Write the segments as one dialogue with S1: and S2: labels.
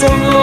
S1: so.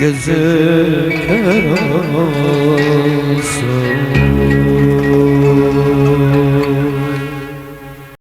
S1: Gözü kör olsun